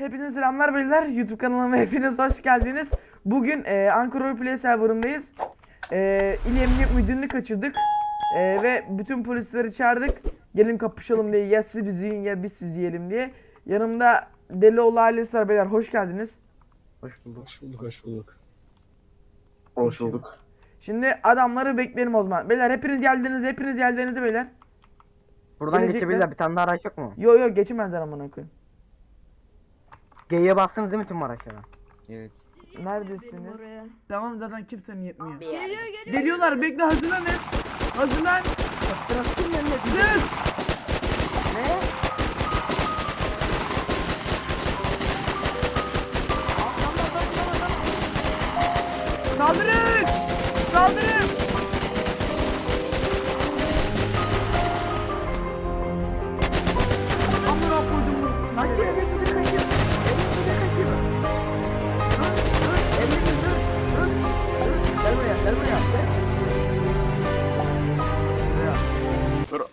Hepinize selamlar beyler. YouTube kanalıma hepiniz hoş geldiniz. Bugün e, Ankara Roleplay serverındayız. E, İl Emniyet Müdürünü kaçırdık. E, ve bütün polisleri çağırdık. Gelin kapışalım diye. Ya siz bizi yiyin ya biz sizi yiyelim diye. Yanımda Delioğlu ailesi var beyler. Hoş geldiniz. Hoş bulduk. Hoş bulduk, hoş bulduk. Hoş bulduk. Şimdi adamları bekleyelim o zaman. Beyler hepiniz geldiniz. Hepiniz geldiniz beyler. Buradan Gelecekler- geçebilirler. Bir tane daha araç yok mu? Yo yo geçemezler amına koyayım. G'ye bastınız değil mi tüm araçlara? Evet. Neredesiniz? Tamam zaten kimsenin yetmiyor. Geliyor geliyor. Geliyorlar bekle hazırlanın. Hazırlan. Trafikin önüne Dur. Ne? Saldırın! Saldırın!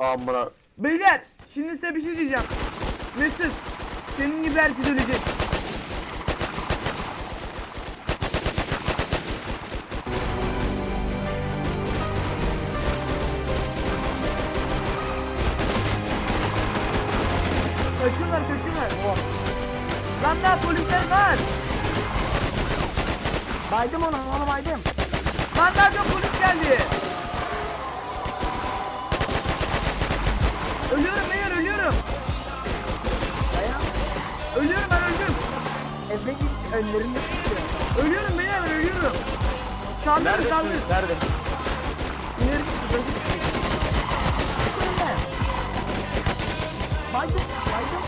Amına. Beyler şimdi size bir şey diyeceğim. Mesut senin gibi herkes ölecek. Kaçıyorlar kaçıyorlar. Lan daha polisler var. Baydım onu, onu baydım. Lan daha çok polis geldi. Efe git, önlerinde tutuyor. Ölüyorum beyler ölüyorum. Saldırın saldırın. Nerede? İleri git, önüne. Baydım, baydım.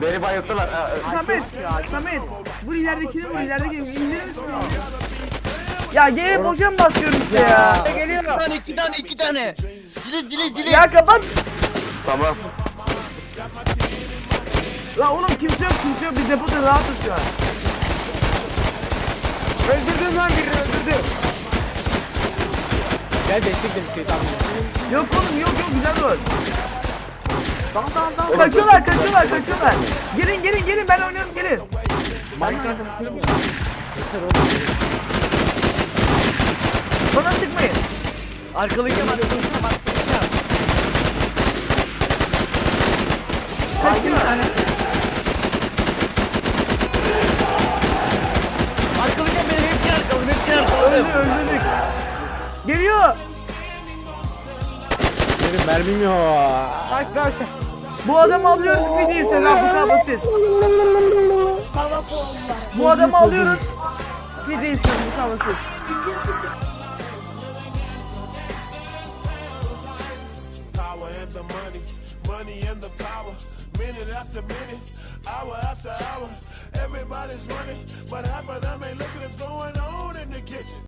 Beni bayılttılar. Samet, Samet. Bu ileridekini bu ileridekini indirir misin? Ya G'ye boşa mı basıyorum işte ya? Geliyor. İki tane iki tane iki tane. Zile zile zile. Ya kapat. Tamam. La oğlum kimse yok kimse yok biz depoda rahatız şu an. Öldürdüm lan birini öldürdüm. Gel destekle bir şey tamam. Yok oğlum yok yok güzel rol. Tamam, tamam, tamam. Kaçıyorlar kaçıyorlar kaçıyorlar. Gelin gelin gelin ben oynuyorum gelin. Bana Arkalayacağım arkalayacağım arkalayacağım. Kaçıyor. Arkalayacağım beni hepsini arkaladım hepsini arkaladım. Öldü öldürdük. Geliyor. Benim mermim yok. Kaç, kaç. Bu adamı alıyoruz fideyi sen lan bu kadar basit. Bu adamı alıyoruz. Fideyi sen bu kadar basit. The money, money and the power. Minute after minute, hour after hour, everybody's running, but half of them ain't looking at what's going on in the kitchen.